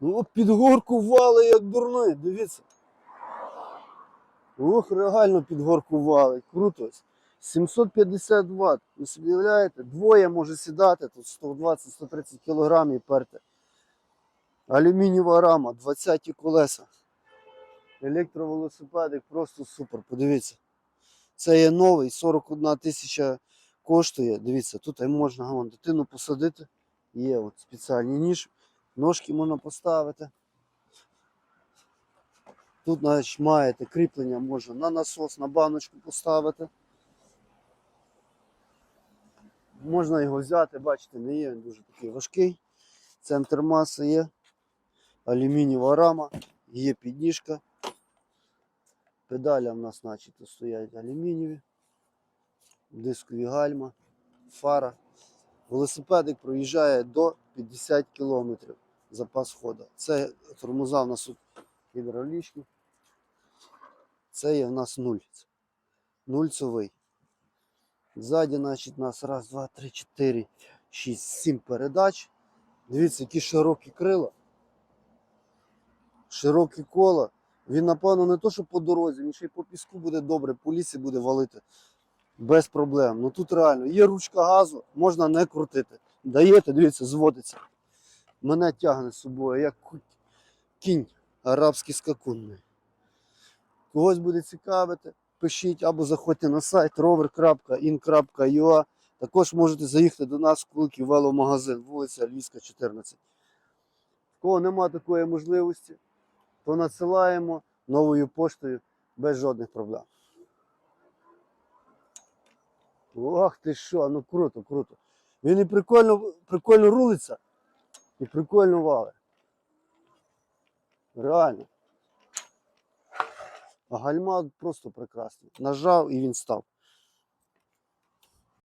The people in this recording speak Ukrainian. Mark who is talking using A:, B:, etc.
A: Ну, під горку вали, як дурний, дивіться. Ох, реально під горку валить. Круто. 750 Вт. Ви собі уявляєте? Двоє може сідати, тут 120-130 кг і перти. Алюмінієва рама, 20 колеса. Електровелосипедик просто супер. Подивіться. Це є новий, 41 тисяча коштує. Дивіться, тут можна вон, дитину посадити. Є от спеціальні ніж, ножки можна поставити. Тут значить, маєте кріплення, можна на насос, на баночку поставити. Можна його взяти, бачите, не є він дуже такий важкий. Центр маси є. Алюмінієва рама, є підніжка. Педаля в нас начебто стоять алюмінієві, дискові гальма, фара. Велосипедик проїжджає до 50 км запас ходу. Це тормоза в нас тут гідравлічні. Це є в нас нуль. Нульцевий. Ззаді, значить, у нас раз, два, три, чотири, шість, сім передач. Дивіться, які широкі крила. Широкі кола. Він, напевно, не то, що по дорозі, він ще й по піску буде добре, по лісі буде валити. Без проблем. Ну тут реально є ручка газу, можна не крутити. Даєте, дивіться, зводиться. Мене тягне з собою, як кінь арабський скакун. Когось буде цікавити, пишіть або заходьте на сайт rover.in.ua. Також можете заїхати до нас в Куликів веломагазин, вулиця Львівська, 14. В кого нема такої можливості, то надсилаємо новою поштою без жодних проблем. Ох ти що, ну круто, круто. Він і прикольно, прикольно рулиться, і прикольно вали. Реально. А гальма просто прекрасний. Нажав і він став.